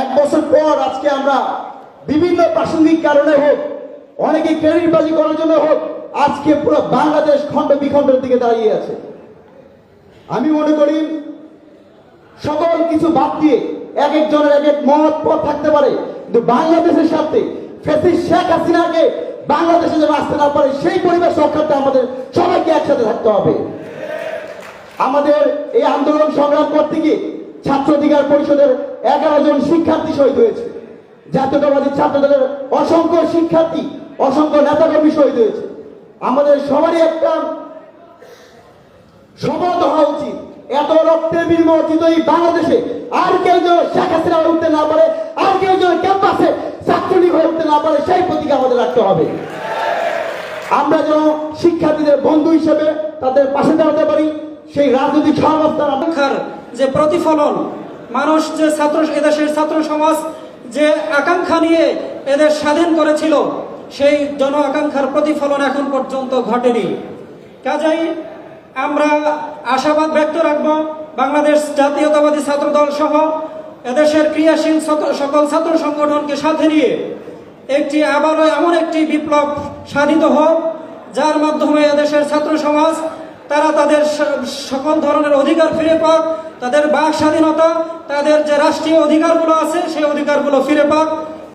এক বছর পর আজকে আমরা বিভিন্ন প্রাসঙ্গিক কারণে হোক, অনেকে ক্রেডিটবাজি করার জন্য হোক, আজকে পুরো বাংলাদেশ খণ্ড বিখণ্ডের দিকে দাঁড়িয়ে আছে। আমি মনে করি সকল কিছু বাদ দিয়ে এক একজনের এক এক মত পথ থাকতে পারে, কিন্তু বাংলাদেশের সাথে ফেসিস শেখ হাসিনাকে বাংলাদেশে যেন আসতে না পারে, সেই পরিবেশ রক্ষার্থে আমাদের সবাইকে একসাথে থাকতে হবে। আমাদের এই আন্দোলন সংগ্রাম করতে গিয়ে ছাত্র অধিকার পরিষদের এগারো জন শিক্ষার্থী শহীদ হয়েছে। জাতীয়তাবাদী ছাত্রদলের অসংখ্য শিক্ষার্থী, অসংখ্য নেতাকর্মী শহীদ হয়েছে। আমাদের সবারই একটা শপথ হওয়া উচিত। এত রক্তের বিনিময় অর্জিত এই বাংলাদেশে আর কেউ যেন শেখ হাসিনা উঠতে না পারে, আর কেউ যেন ক্যাম্পাসে ছাত্রলীগ হয়ে উঠতে না পারে, সেই প্রতিজ্ঞা আমাদের রাখতে হবে। আমরা যেন শিক্ষার্থীদের বন্ধু হিসেবে তাদের পাশে দাঁড়াতে পারি সেই রাজনৈতিক সহাবস্থান আমরা আকাঙ্ক্ষার যে প্রতিফলন, মানুষ যে ছাত্র, এদেশের ছাত্র সমাজ যে আকাঙ্ক্ষা নিয়ে এদের স্বাধীন করেছিল, সেই জন আকাঙ্ক্ষার প্রতিফলন এখন পর্যন্ত ঘটেনি। কাজেই আমরা আশাবাদ ব্যক্ত রাখব, বাংলাদেশ জাতীয়তাবাদী ছাত্র দল সহ এদেশের ক্রিয়াশীল সকল ছাত্র সংগঠনকে সাথে নিয়ে একটি আবারও এমন একটি বিপ্লব সাধিত হোক, যার মাধ্যমে এদেশের ছাত্র সমাজ তারা তাদের সকল ধরনের অধিকার ফিরে পাক, তাদের বাক স্বাধীনতা, তাদের যে রাষ্ট্রীয় অধিকারগুলো আছে, সেই অধিকারগুলো ফিরে পাক।